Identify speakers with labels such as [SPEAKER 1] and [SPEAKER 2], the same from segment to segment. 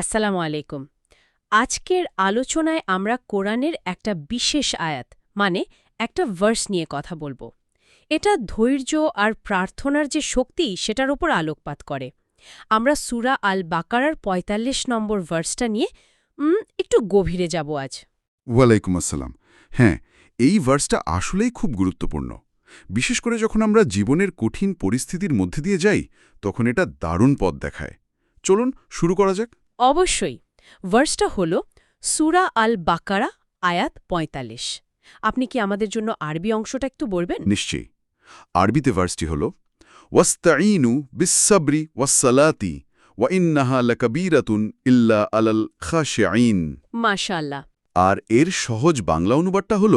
[SPEAKER 1] আসসালামু আলাইকুম। আজকের আলোচনায় আমরা কোরআনের একটা বিশেষ আয়াত মানে একটা ভার্স নিয়ে কথা বলব। এটা ধৈর্য আর প্রার্থনার যে শক্তি, সেটার ওপর আলোকপাত করে। আমরা সুরা আল বাকারার ৪৫ নম্বর ভার্সটা নিয়ে একটু গভীরে যাব আজ।
[SPEAKER 2] ওয়ালাইকুম আসসালাম। হ্যাঁ এই ভার্সটা আসলেই খুব গুরুত্বপূর্ণ। বিশেষ করে যখন আমরা জীবনের কঠিন পরিস্থিতির মধ্যে দিয়ে যাই, তখন এটা দারুণ পথ দেখায়। চলুন, শুরু করা যাক।
[SPEAKER 1] অবশ্যই ভার্সটা হল সুরা আল বাকারা আয়াত ৪৫ আপনি কি আমাদের জন্য আরবি অংশটা একটু বলবেন?
[SPEAKER 2] নিশ্চয়ই। আরবিতে ভার্সটি হল ওয়াস্তাইনু বিসাবরি ওয়াসালাতি ওয়া ইন্নাহা লাকাবীরাতুন ইল্লা আলাল খাশিঈন।
[SPEAKER 1] মাশাল্লাহ
[SPEAKER 2] আর এর সহজ বাংলা অনুবাদটা হল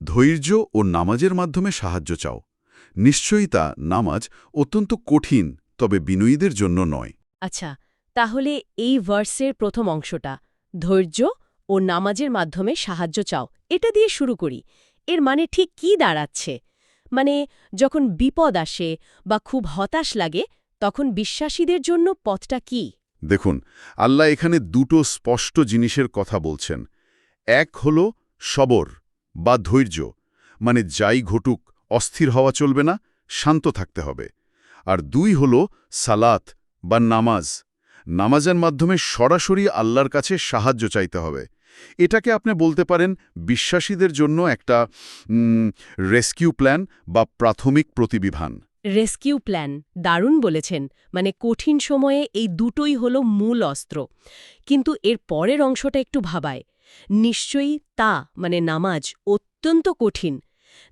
[SPEAKER 2] ধৈর্য ও নামাজের মাধ্যমে সাহায্য চাও। নিশ্চয়ই তা নামাজ অত্যন্ত কঠিন তবে বিনয়ীদের জন্য নয়।
[SPEAKER 1] আচ্ছা তাহলে এই ভার্সের প্রথম অংশটা, ধৈর্য ও নামাজের মাধ্যমে সাহায্য চাও, এটা দিয়ে শুরু করি। এর মানে ঠিক কি দাঁড়াচ্ছে? মানে যখন বিপদ আসে বা খুব হতাশ লাগে, তখন বিশ্বাসীদের জন্য পথটা কি?
[SPEAKER 2] দেখুন, আল্লাহ এখানে দুটো স্পষ্ট জিনিসের কথা বলছেন। এক হল সবর বা ধৈর্য মানে যাই ঘটুক, অস্থির হওয়া চলবে না, শান্ত থাকতে হবে। আর দুই হল সালাত বা নামাজ। নামাজের মাধ্যমে সরাসরি আল্লাহর কাছে সাহায্য চাইতে হবে। এটাকে আপনি বলতে পারেন বিশ্বাসীদের জন্য একটা রেস্কিউ প্ল্যান বা প্রাথমিক প্রতিবিধান।
[SPEAKER 1] রেস্কিউ প্ল্যান, দারুণ বলেছেন। মানে কঠিন সময়ে এই দুটোই হলো মূল অস্ত্র। কিন্তু এর পরের অংশটা একটু ভাবায়। নিশ্চয়ই তা মানে নামাজ, অত্যন্ত কঠিন।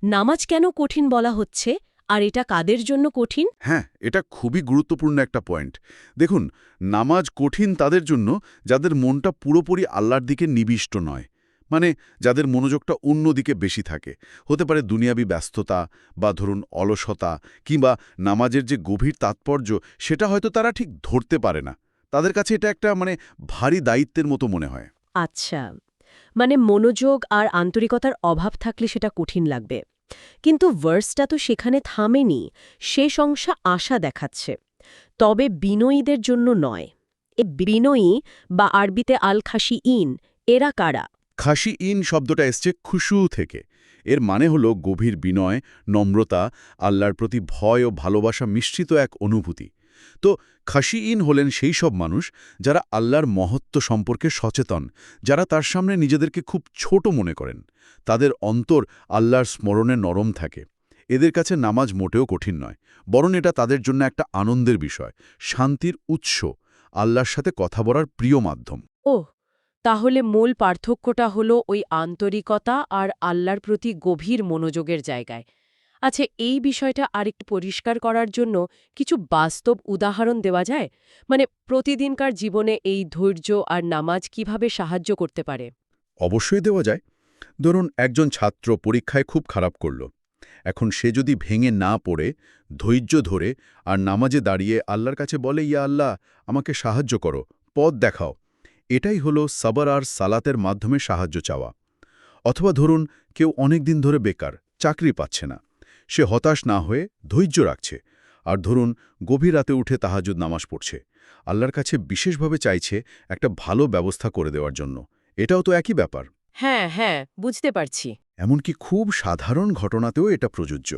[SPEAKER 1] নামাজ কেন কঠিন বলা হচ্ছে? আর এটা কাদের জন্য কঠিন?
[SPEAKER 2] হ্যাঁ এটা খুবই গুরুত্বপূর্ণ একটা পয়েন্ট। দেখুন নামাজ কঠিন তাদের জন্য যাদের মনটা পুরোপুরি আল্লাহর দিকে নিবিষ্ট নয়। মানে যাদের মনোযোগটা অন্যদিকে বেশি থাকে। হতে পারে দুনিয়াবি ব্যস্ততা বা ধরুন অলসতা কিংবা নামাজের যে গভীর তাৎপর্য সেটা হয়তো তারা ঠিক ধরতে পারে না। তাদের কাছে এটা একটা মানে ভারী দায়িত্বের মতো মনে হয়।
[SPEAKER 1] আচ্ছা। মানে মনোযোগ আর আন্তরিকতার অভাব থাকলে সেটা কঠিন লাগবে। কিন্তু ভার্সটা তো সেখানে থামেনি, শেষ অংশা আশা দেখাচ্ছে। তবে বিনয়ীদের জন্য নয়। এ বিনয়ী বা আরবিতে আল খাসি ইন, এরা কারা?
[SPEAKER 2] খাসি ইন শব্দটা এসছে খুশু থেকে। এর মানে হল গভীর বিনয়, নম্রতা, আল্লাহর প্রতি ভয় ও ভালোবাসা মিশ্রিত এক অনুভূতি। তো খাসি ইন হলেন সেই সব মানুষ যারা আল্লাহর মহত্ব সম্পর্কে সচেতন, যারা তার সামনে নিজেদেরকে খুব ছোট মনে করেন। তাদের অন্তর আল্লাহর স্মরণে নরম থাকে। এদের কাছে নামাজ মোটেও কঠিন নয়, বরং এটা তাদের জন্য একটা আনন্দের বিষয়, শান্তির উৎস, আল্লাহর সাথে কথা বলার প্রিয় মাধ্যম।
[SPEAKER 1] ও তাহলে মূল পার্থক্যটা হলো ওই আন্তরিকতা আর আল্লাহর প্রতি গভীর মনোযোগের জায়গায়। আচ্ছা এই বিষয়টা আরেকটু পরিষ্কার করার জন্য কিছু বাস্তব উদাহরণ দেওয়া যায়? মানে প্রতিদিনকার জীবনে এই ধৈর্য আর নামাজ কীভাবে সাহায্য করতে পারে?
[SPEAKER 2] অবশ্যই দেওয়া যায়। ধরুন, একজন ছাত্র পরীক্ষায় খুব খারাপ করল। এখন সে যদি ভেঙে না পড়ে, ধৈর্য ধরে আর নামাজে দাঁড়িয়ে আল্লাহর কাছে বলে, ইয়া আল্লাহ, আমাকে সাহায্য করো, পথ দেখাও। এটাই হলো সাবার আর সালাতের মাধ্যমে সাহায্য চাওয়া। অথবা ধরুন, কেউ অনেক দিন ধরে বেকার, চাকরি পাচ্ছে না। সে হতাশ না হয়ে ধৈর্য রাখছে। আর ধরুন গভীর রাতে উঠে তাহাজুদ নামাজ পড়ছে। আল্লাহর কাছে বিশেষভাবে চাইছে একটা ভালো ব্যবস্থা করে দেওয়ার জন্য। এটাও তো একই ব্যাপার।
[SPEAKER 1] হ্যাঁ হ্যাঁ বুঝতে পারছি।
[SPEAKER 2] এমনকি খুব সাধারণ ঘটনাতেও এটা প্রযোজ্য।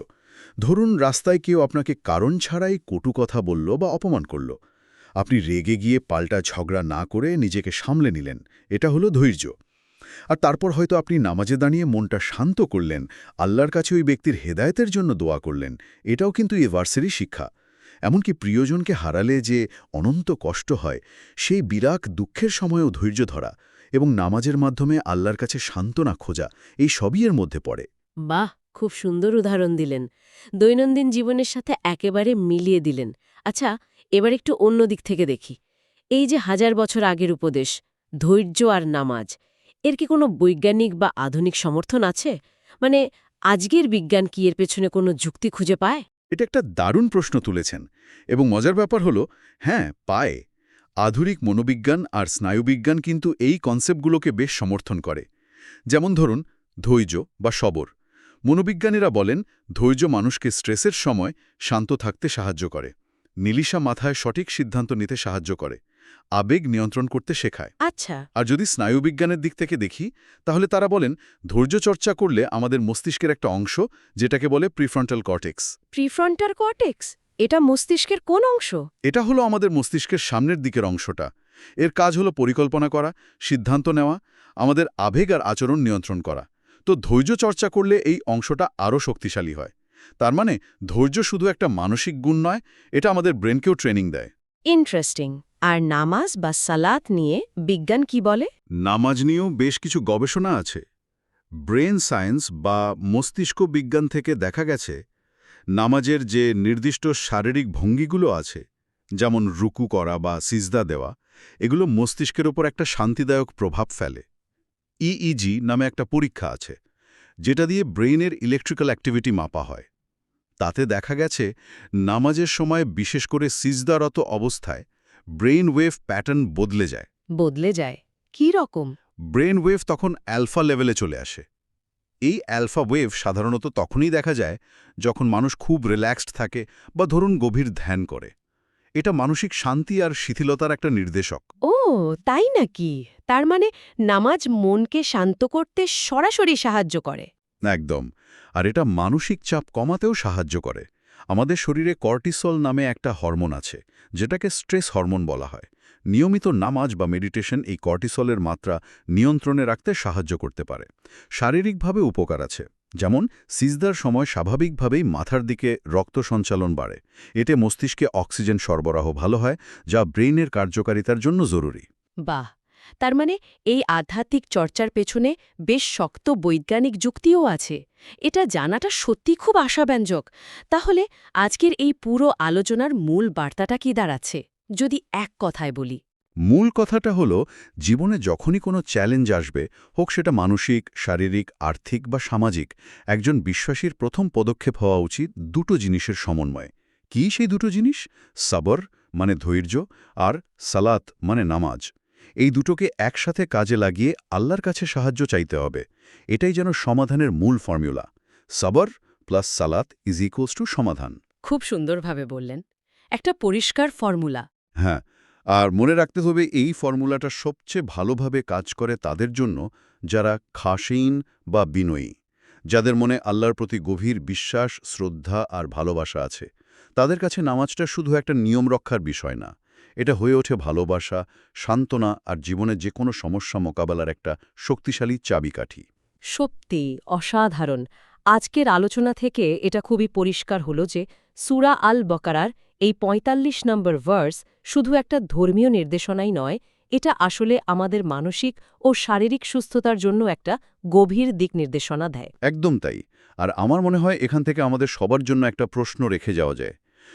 [SPEAKER 2] ধরুন রাস্তায় কেউ আপনাকে কারণ ছাড়াই কটু কথা বলল বা অপমান করল। আপনি রেগে গিয়ে পাল্টা ঝগড়া না করে নিজেকে সামলে নিলেন। এটা হলো ধৈর্য। আর তারপর হয়তো আপনি নামাজে দাঁড়িয়ে মনটা শান্ত করলেন, আল্লাহর কাছে ওই ব্যক্তির হেদায়তের জন্য দোয়া করলেন, এটাও কিন্তু এ ভার্সেরই শিক্ষা। এমনকি প্রিয়জনকে হারালে যে অনন্ত কষ্ট হয়, সেই বিরাট দুঃখের সময়ও ধৈর্য ধরা এবং নামাজের মাধ্যমে আল্লাহর কাছে সান্ত্বনা খোঁজা, এই সবই এর মধ্যে পড়ে।
[SPEAKER 1] বাহ! খুব সুন্দর উদাহরণ দিলেন। দৈনন্দিন জীবনের সাথে একেবারে মিলিয়ে দিলেন। আচ্ছা এবার একটু অন্য দিক থেকে দেখি। এই যে হাজার বছর আগের উপদেশ, ধৈর্য আর নামাজ এর কি কোনো বৈজ্ঞানিক বা আধুনিক সমর্থন আছে? মানে আজকের বিজ্ঞান কি এর পেছনে কোনো যুক্তি খুঁজে পায়?
[SPEAKER 2] এটা একটা দারুণ প্রশ্ন তুলেছেন এবং মজার ব্যাপার হলো হ্যাঁ পায়। আধুনিক মনোবিজ্ঞান আর স্নায়ুবিজ্ঞান কিন্তু এই কনসেপ্টগুলোকে বেশ সমর্থন করে। যেমন ধরুন, ধৈর্য বা সবর। মনোবিজ্ঞানীরা বলেন, ধৈর্য মানুষকে স্ট্রেসের সময় শান্ত থাকতে সাহায্য করে। নীলিশা মাথায় সঠিক সিদ্ধান্ত নিতে সাহায্য করে। আবেগ নিয়ন্ত্রণ করতে শেখায়।
[SPEAKER 1] আচ্ছা।
[SPEAKER 2] আর যদি স্নায়ুবিজ্ঞানের দিক থেকে দেখি তাহলে তারা বলেন ধৈর্য চর্চা করলে আমাদের মস্তিষ্কের একটা অংশ যেটাকে বলে প্রিফ্রন্টাল কর্টেক্স।
[SPEAKER 1] Prefrontal cortex? এটা মস্তিষ্কের কোন অংশ?
[SPEAKER 2] এটা হলো আমাদের মস্তিষ্কের সামনের দিকের অংশটা। এর কাজ হলো পরিকল্পনা করা সিদ্ধান্ত নেওয়া আমাদের আবেগ আর আচরণ নিয়ন্ত্রণ করা। তো ধৈর্য চর্চা করলে এই অংশটা আরও শক্তিশালী হয়। তার মানে ধৈর্য শুধু একটা মানসিক গুণ নয় এটা আমাদের ব্রেনকেও ট্রেনিং দেয়।
[SPEAKER 1] ইন্টারেস্টিং আর নামাজ বা সালাত নিয়ে বিজ্ঞান কি বলে?
[SPEAKER 2] নামাজ নিয়েও বেশ কিছু গবেষণা আছে। ব্রেন সায়েন্স বা মস্তিষ্ক বিজ্ঞান থেকে দেখা গেছে, নামাজের যে নির্দিষ্ট শারীরিক ভঙ্গিগুলো আছে, যেমন রুকু করা বা সিজদা দেওয়া, এগুলো মস্তিষ্কের ওপর একটা শান্তিদায়ক প্রভাব ফেলে। ইইজি নামে একটা পরীক্ষা আছে, যেটা দিয়ে ব্রেইনের ইলেকট্রিক্যাল অ্যাক্টিভিটি মাপা হয়। তাতে দেখা গেছে নামাজের সময় বিশেষ করে সিজদারত অবস্থায় ব্রেইন ওয়েভ প্যাটার্ন বদলে যায়।
[SPEAKER 1] বদলে যায়। কি রকম?
[SPEAKER 2] ব্রেন ওয়েভ তখন অ্যালফা লেভেলে চলে আসে। এই অ্যালফা ওয়েভ সাধারণত তখনই দেখা যায় যখন মানুষ খুব রিল্যাক্সড থাকে বা ধরুন গভীর ধ্যান করে। এটা মানসিক শান্তি আর শিথিলতার একটা নির্দেশক।
[SPEAKER 1] ও তাই নাকি? তার মানে নামাজ মনকে শান্ত করতে সরাসরি সাহায্য করে।
[SPEAKER 2] একদম। আর এটা মানসিক চাপ কমাতেও সাহায্য করে। আমাদের শরীরে কর্টিসল নামে একটা হরমোন আছে, যেটাকে স্ট্রেস হরমোন বলা হয়। নিয়মিত নামাজ বা মেডিটেশন এই কর্টিসলের মাত্রা নিয়ন্ত্রণে রাখতে সাহায্য করতে পারে। শারীরিকভাবে উপকার আছে, যেমন সিজদার সময় স্বাভাবিকভাবেই মাথার দিকে রক্ত সঞ্চালন বাড়ে। এতে মস্তিষ্কে অক্সিজেন সরবরাহ ভালো হয়, যা ব্রেইনের কার্যকারিতার জন্য জরুরি।
[SPEAKER 1] বাহ! তার মানে এই আধ্যাত্মিক চর্চার পেছনে বেশ শক্ত বৈজ্ঞানিক যুক্তিও আছে। এটা জানাটা সত্যি খুব আশাব্যঞ্জক। তাহলে আজকের এই পুরো আলোচনার মূল বার্তাটা কি দাঁড়াচ্ছে? যদি এক কথায় বলি।
[SPEAKER 2] মূল কথাটা হলো, জীবনে যখনই কোনো চ্যালেঞ্জ আসবে, হোক সেটা মানসিক, শারীরিক, আর্থিক বা সামাজিক, একজন বিশ্বাসীর প্রথম পদক্ষেপ হওয়া উচিত দুটো জিনিসের সমন্বয়ে। কী সেই দুটো জিনিস? সাবর মানে ধৈর্য, আর সালাত মানে নামাজ। এই দুটোকে একসাথে কাজে লাগিয়ে আল্লাহর কাছে সাহায্য চাইতে হবে। এটাই যেন সমাধানের মূল ফর্মুলা। সাবর প্লাস সালাত ইজ ইকুয়ালস টু সমাধান।
[SPEAKER 1] খুব সুন্দরভাবে বললেন। একটা পরিষ্কার ফর্মুলা।
[SPEAKER 2] হ্যাঁ আর মনে রাখতে হবে এই ফর্মুলাটা সবচেয়ে ভালোভাবে কাজ করে তাদের জন্য যারা খাসীন বা বিনয়ী যাদের মনে আল্লাহর প্রতি গভীর বিশ্বাস শ্রদ্ধা আর ভালোবাসা আছে। তাদের কাছে নামাজটা শুধু একটা নিয়ম রক্ষার বিষয় না। এটা হয়ে ওঠে ভালোবাসা সান্ত্বনা আর জীবনে যে কোনো সমস্যা মোকাবেলার একটা শক্তিশালী চাবিকাঠি।
[SPEAKER 1] সত্যি অসাধারণ। আজকের আলোচনা থেকে এটা খুবই পরিষ্কার হলো যে সুরা আল বকারার এই ৪৫ নম্বর ভার্স শুধু একটা ধর্মীয় নির্দেশনাই নয় এটা আসলে আমাদের মানসিক ও শারীরিক সুস্থতার জন্য একটা গভীর দিক নির্দেশনা দেয়।
[SPEAKER 2] একদম তাই। আর আমার মনে হয় এখান থেকে আমাদের সবার জন্য একটা প্রশ্ন রেখে যাওয়া যায়।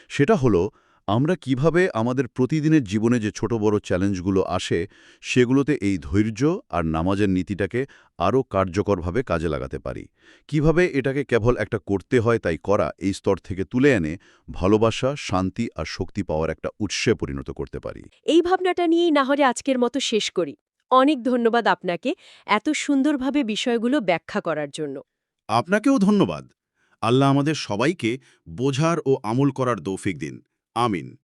[SPEAKER 2] সেটা হলো আমরা কীভাবে আমাদের প্রতিদিনের জীবনে যে ছোট বড় চ্যালেঞ্জগুলো আসে সেগুলোতে এই ধৈর্য আর নামাজের নীতিটাকে আরও কার্যকরভাবে কাজে লাগাতে পারি? কীভাবে এটাকে কেবল একটা করতে হয় তাই করা এই স্তর থেকে তুলে এনে ভালোবাসা শান্তি আর শক্তি পাওয়ার একটা উৎসে পরিণত করতে পারি।
[SPEAKER 1] এই ভাবনাটা নিয়েই না হলে আজকের মতো শেষ করি। অনেক ধন্যবাদ আপনাকে এত সুন্দরভাবে বিষয়গুলো ব্যাখ্যা করার জন্য।
[SPEAKER 3] আপনাকেও ধন্যবাদ। আল্লাহ আমাদের সবাইকে বোঝার ও আমল করার দৌফিক দিন। আমিন